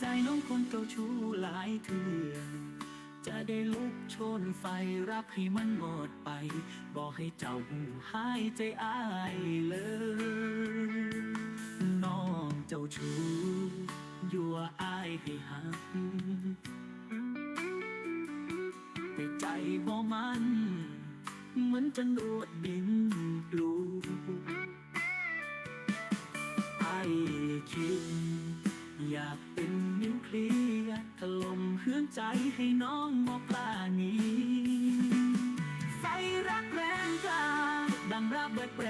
ใจน้องคนเจ้าชู้หลายเถื่อจะได้ลุกชนไฟรับให้มันหมดไป บอกให้เจ้าหายใจอายเลยน้องเจ้าชู้ยั่วอายให้หักแต่ใจบ่มันเหมือนจะนรวดดินลูไอ้คิดอยาก นิวเคลียร์ถล่มเฮือนใจให้น้องบอกลานีไฟรักแรงกล้าดังระเบิดแปร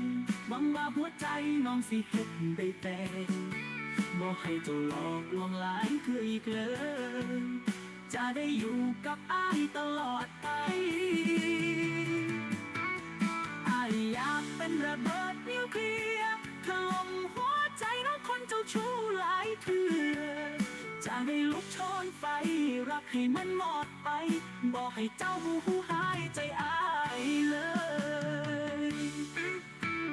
นหวังว่าหัวใจน้องสิเฮ็ดได้แต่บอกให้เจ้าหลอกลวงหลายคืออีกเลยจะได้อยู่กับอ้ายตลอดไปอายอยากเป็นระเบิดนิวเคลียร์ถล่มหัวใจน้องคนเจ้าชู้ จะได้ลุกโชนไฟ รักให้มันหมดไป บอกให้เจ้าหูหายใจอาย